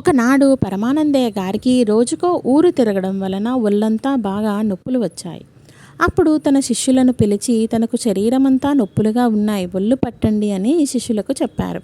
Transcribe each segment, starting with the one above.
ఒకనాడు పరమానందయ్య గారికి రోజుకో ఊరు తిరగడం వలన ఒళ్ళంతా బాగా నొప్పులు వచ్చాయి. అప్పుడు తన శిష్యులను పిలిచి తనకు శరీరమంతా నొప్పులుగా ఉన్నాయి ఒళ్ళు పట్టండి అని శిష్యులకు చెప్పారు.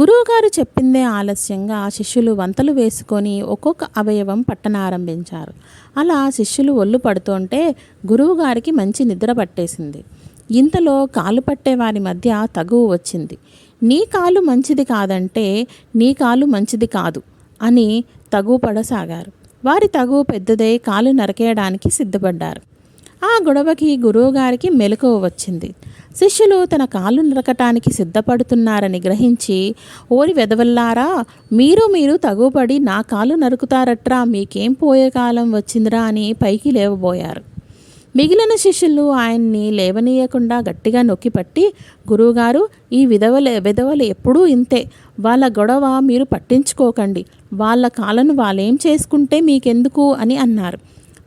గురువుగారు చెప్పిందే ఆలస్యంగా శిష్యులు వంతలు వేసుకొని ఒక్కొక్క అవయవం పట్టనారంభించారు అలా శిష్యులు ఒళ్ళు పడుతుంటే గురువుగారికి మంచి నిద్ర పట్టేసింది. ఇంతలో కాలు పట్టే వారి మధ్య తగువ వచ్చింది. నీ కాలు మంచిది కాదంటే నీ కాలు మంచిది కాదు. అని తగుపడసాగారు. వారి తగు పెద్దదై కాలు నరకేయడానికి సిద్ధపడ్డారు. ఆ గొడవకి గురువుగారికి మెలకువ వచ్చింది. శిష్యులు తన కాళ్ళు నరకటానికి సిద్ధపడుతున్నారని గ్రహించి ఓరి వెదవల్లారా మీరు మీరు తగుపడి నా కాలు నరుకుతారట్రా మీకేం పోయే కాలం వచ్చిందిరా అని పైకి లేవబోయారు. మిగిలిన శిష్యులు ఆయన్ని లేవనీయకుండా గట్టిగా నొక్కిపట్టి గురువుగారు ఈ విధవలే విధవలు ఎప్పుడూ ఇంతే. వాళ్ళ గొడవ మీరు పట్టించుకోకండి. వాళ్ళ కాలను వాళ్ళేం చేసుకుంటే మీకెందుకు? అని అన్నారు.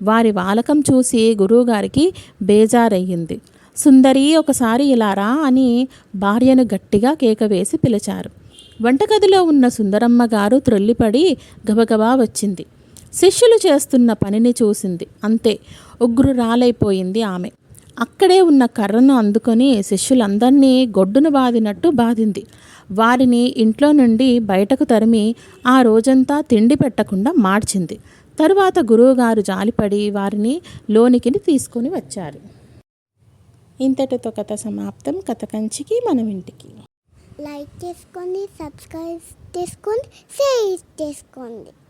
వారి వాలకం చూసి గురువుగారికి బేజారయ్యింది. సుందరి ఒకసారి ఇలా రా అని భార్యను గట్టిగా కేక వేసి పిలిచారు. వంటగదిలో ఉన్న సుందరమ్మ గారు త్రొల్లిపడి గబగబా వచ్చింది. శిష్యులు చేస్తున్న పనిని చూసింది. అంతే ఉగ్రు రాలైపోయింది ఆమె. అక్కడే ఉన్న కర్రను అందుకొని శిష్యులందరినీ గొడ్డును బాదినట్టు బాధింది. వారిని ఇంట్లో నుండి బయటకు తరిమి ఆ రోజంతా తిండి పెట్టకుండా మార్చింది. తరువాత గురువుగారు జాలిపడి వారిని లోనికి తీసుకొని వచ్చారు. ఇంతటితో కథ సమాప్తం. కథ కంచికి మనం ఇంటికి. లైక్ చేసుకోండి సబ్స్క్రైబ్ చేసుకోండి షేర్ చేసుకోండి.